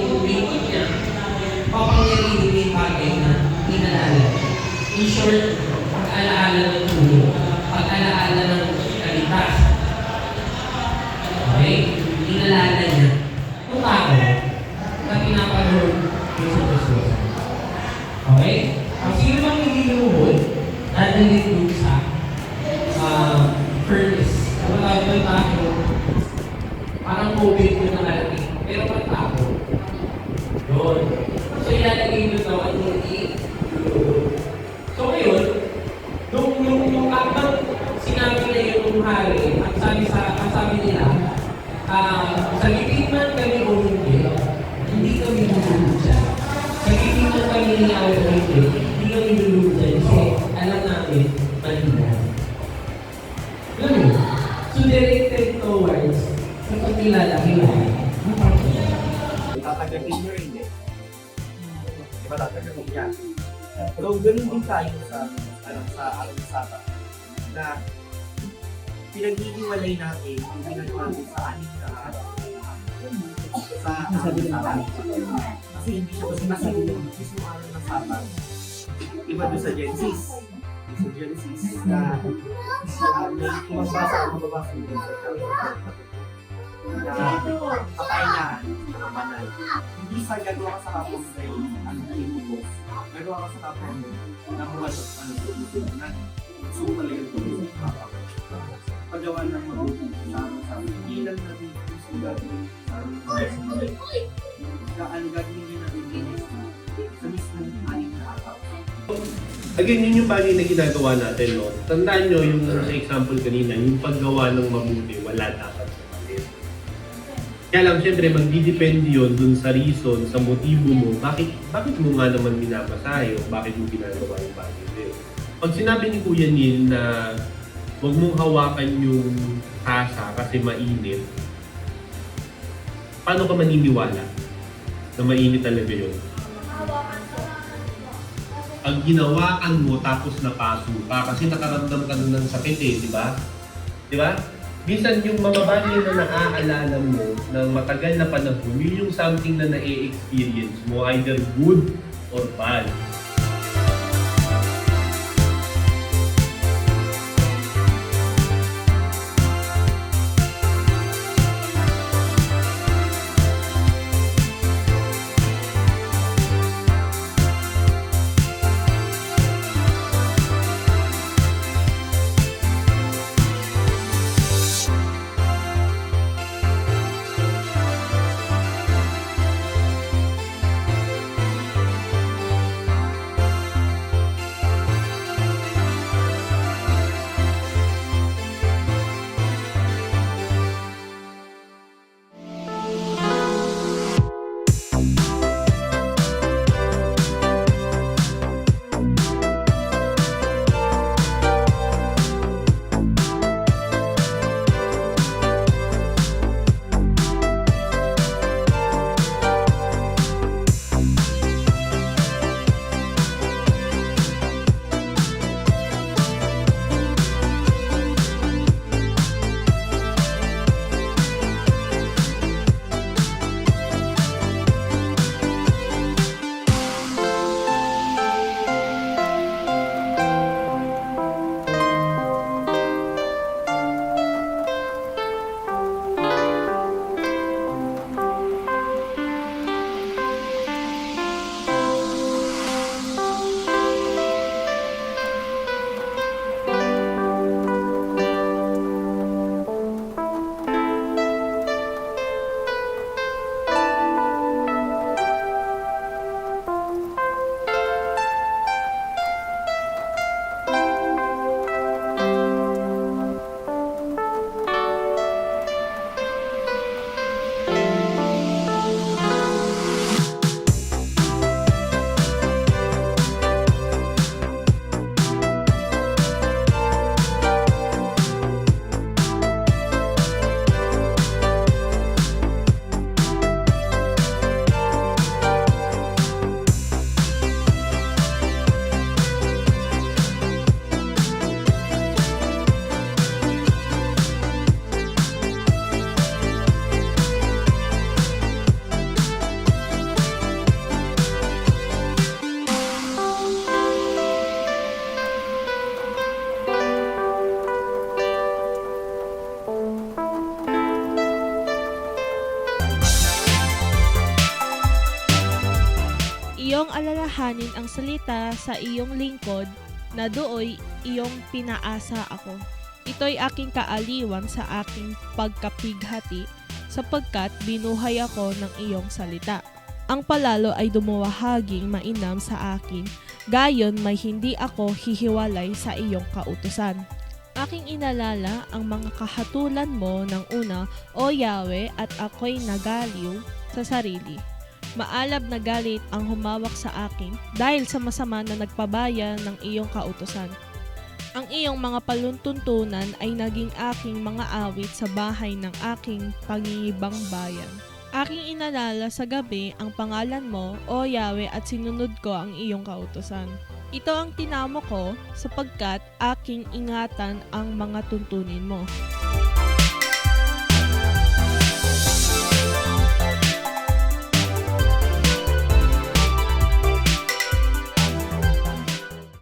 uwi-uwi niya, papangyari din yung bagay na inaalala. In short, pag-alaala ng tulog, pag-alaala ng kalitas. Okay? Inalala niya. Kung ako, na pinapanood yung sumusod. Okay? Ang sino bang hindi lumuhod, dadalhin dun sa uh, furnace. Ano tawag ba yung Parang COVID nung nung nung habang sinabi na yun nung hari, ang sabi sa ang sabi nila, ah, sa gipit man kami o hindi, hindi kami lulubog dyan. Sa gipit man kami ni Awe o hindi, hindi kami lulubog dyan kasi alam namin, mali. Ganun. So directed towards sa pagkilala kila. tatagatin nyo rin eh. Di ba tatagatin niya? So, ganun din tayo sa, ano, sa sa na pinag-iiwalay natin yung natin sa ating na sa ating Kasi hindi siya kasi nasa mismo araw ng. Iba doon sa Genesis. Sa Genesis na uh, may mabasa ang mababasa din sa na patay na ang banal. Hindi sa gagawa ka sa kapon sa ang tinubos. Gagawa ka sa kapon na ano sa puso na mo talaga tuloy sa kapon. Paggawa ng mabuti sa sa ilan natin gusto gagawin sa amin. Na ano gagawin natin sa mismo ating nakakaw. Again, yun yung bagay na ginagawa natin, no? Tandaan nyo yung sa example kanina, yung paggawa ng mabuti, wala dapat. Kaya lang, syempre, magdidepende yun dun sa reason, sa motibo mo, bakit, bakit mo nga naman binabasahe o bakit mo ginagawa yung bagay na yun. Pag sinabi ni Kuya Neil na huwag mong hawakan yung tasa kasi mainit, paano ka maniniwala na mainit talaga yun? pag ginawakan mo tapos napaso ka kasi nakaramdam ka ng sakit eh, di ba? Di ba? Minsan yung mga bagay na naaalala mo ng matagal na panahon, yun yung something na na-experience mo, either good or bad. Alalahanin ang salita sa iyong lingkod na dooy iyong pinaasa ako. Ito'y aking kaaliwan sa aking pagkapighati sapagkat binuhay ako ng iyong salita. Ang palalo ay dumawahaging mainam sa akin, gayon may hindi ako hihiwalay sa iyong kautusan. Aking inalala ang mga kahatulan mo ng una, O Yahweh, at ako'y nagaliw sa sarili. Maalab na galit ang humawak sa akin dahil sa masama na nagpabaya ng iyong kautusan. Ang iyong mga paluntuntunan ay naging aking mga awit sa bahay ng aking pangingibang bayan. Aking inalala sa gabi ang pangalan mo, O Yahweh, at sinunod ko ang iyong kautusan. Ito ang tinamo ko sapagkat aking ingatan ang mga tuntunin mo.